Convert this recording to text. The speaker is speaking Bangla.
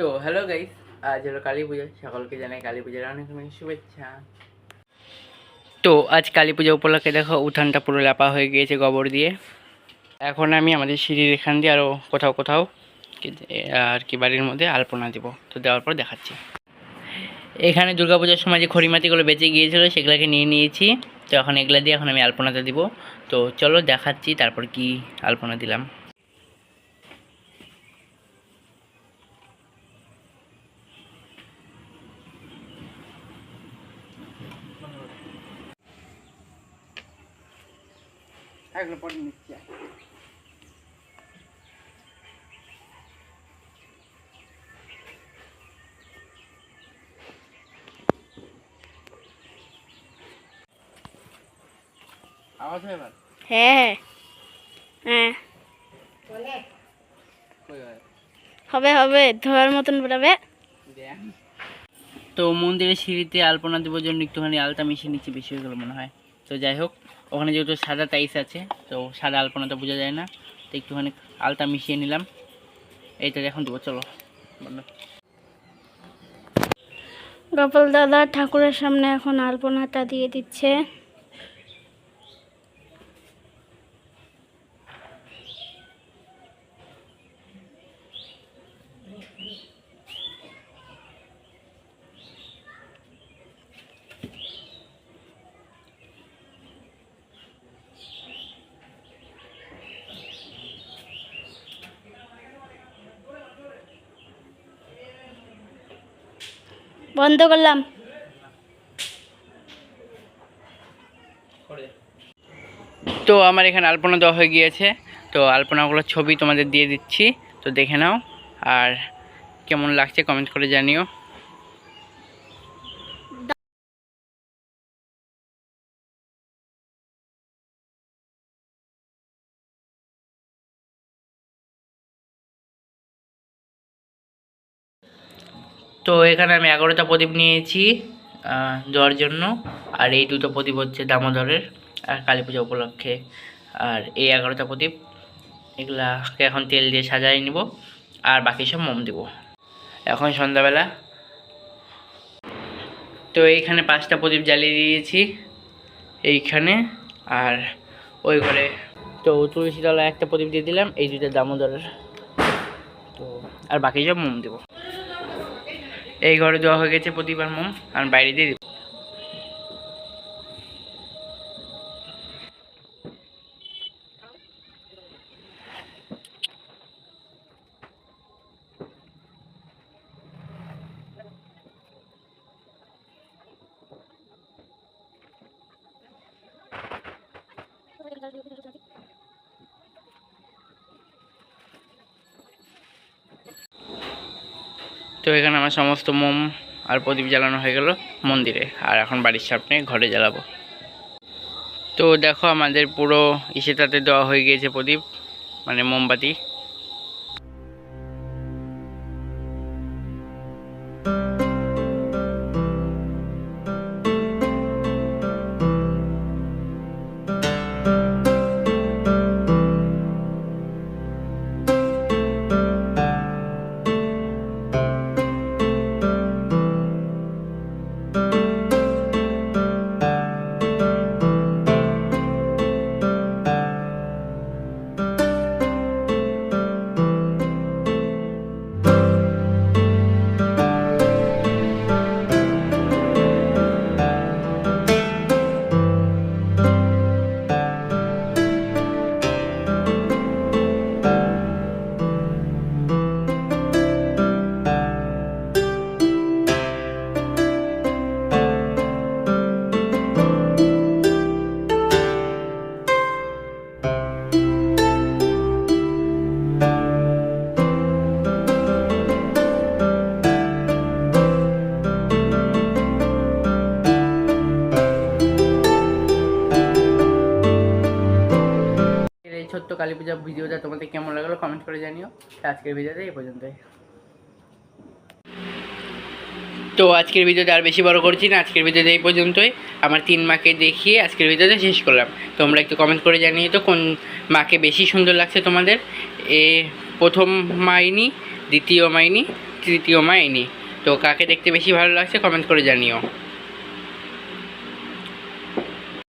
তো হ্যালো গাইস আজ হলো কালী পুজো, সকলকে জানাই কালী পূজার অনেক অনেক শুভেচ্ছা। তো আজ কালী পুজো উপলক্ষে দেখো উঠানটা পুরো লাপা হয়ে গিয়েছে গোবর দিয়ে। এখন আমি আমাদের সিঁড়ির এখান দিয়ে আরও কোথাও কোথাও আর কি বাড়ির মধ্যে আলপনা দিব। তো দেওয়ার পর দেখাচ্ছি। এখানে দুর্গাপূজার সময় যে খড়িমাতিগুলো বেঁচে গিয়েছিল সেগুলোকে নিয়ে নিয়েছি। তো এখন এগুলো দিয়ে এখন আমি আলপনাটা দিব। তো চলো দেখাচ্ছি তারপর কি আলপনা দিলাম। এগুলো পরে নিচ্ছি। আওয়াজ হয় এবার হ্যাঁ হ্যাঁ। হবে হবে। ধোয়ার মতন বেরোবে। তো মন্দিরের সিঁড়িতে আলপনা দেওয়ার জন্য একটুখানি আলতা মিশিয়ে নিচ্ছি বেশি হয়ে গেলো মনে হয়। তো যাই হোক, ওখানে যেহেতু সাদা টাইস আছে, তো সাদা আলপনা তো বোঝা যায় না। তো একটুখানি আলতা মিশিয়ে নিলাম। এইটা এখন দেবো চলো। গোপাল দাদা ঠাকুরের সামনে এখন আলপনাটা দিয়ে দিচ্ছে। বন্ধ করলাম। তো আমার এখানে আলপনা দেওয়া হয়ে গিয়েছে। তো আলপনাগুলোর ছবি তোমাদের দিয়ে দিচ্ছি। তো দেখে নাও। আর কেমন লাগছে কমেন্ট করে জানিও। তো এখানে আমি এগারোটা প্রদীপ নিয়েছি দেওয়ার জন্য। আর এই দুটো প্রদীপ হচ্ছে দামোদরের আর কালী পূজা উপলক্ষে। আর এই এগারোটা প্রদীপ, এগুলাকে এখন তেল দিয়ে সাজাই নিব, আর বাকি সব মোম দিব। এখন সন্ধ্যাবেলা। তো এইখানে পাঁচটা প্রদীপ জ্বালিয়ে দিয়েছি, এইখানে আর ওই ঘরে। তো তুলসী তলায় একটা প্রদীপ দিয়ে দিলাম, এই দুটো দামোদরের। তো, আর বাকি সব মোম দেবো। এই ঘরে দেওয়া হয়ে গেছে প্রতিবার মোম আর বাইরে দিয়ে এখানে আমার সমস্ত মোম আর প্রদীপ জ্বালানো হয়ে গেল মন্দিরে। আর এখন বাড়ির সামনে ঘরে জ্বালাবো। তো দেখো আমাদের পুরো ইসেটাতে দেওয়া হয়ে গিয়েছে প্রদীপ মানে মোমবাতি। ছোট্ট কালী পূজা ভিডিওটা তোমাদের কেমন লাগল কমেন্ট করে জানিও। আজকের ভিডিওতে এই পর্যন্তই। তো আজকের ভিডিওতে আর বেশি বড় করছি না, আজকের ভিডিওতে এই পর্যন্তই। আমার তিন মাকে দেখিয়ে আজকের ভিডিওতে শেষ করলাম। তোমরা একটু কমেন্ট করে জানিয়ে তো কোন মাকে বেশি সুন্দর লাগছে তোমাদের। এ, প্রথম মাইনি, দ্বিতীয় মাইনি, তৃতীয় মা ইনি তো কাকে দেখতে বেশি ভালো লাগছে কমেন্ট করে জানিও।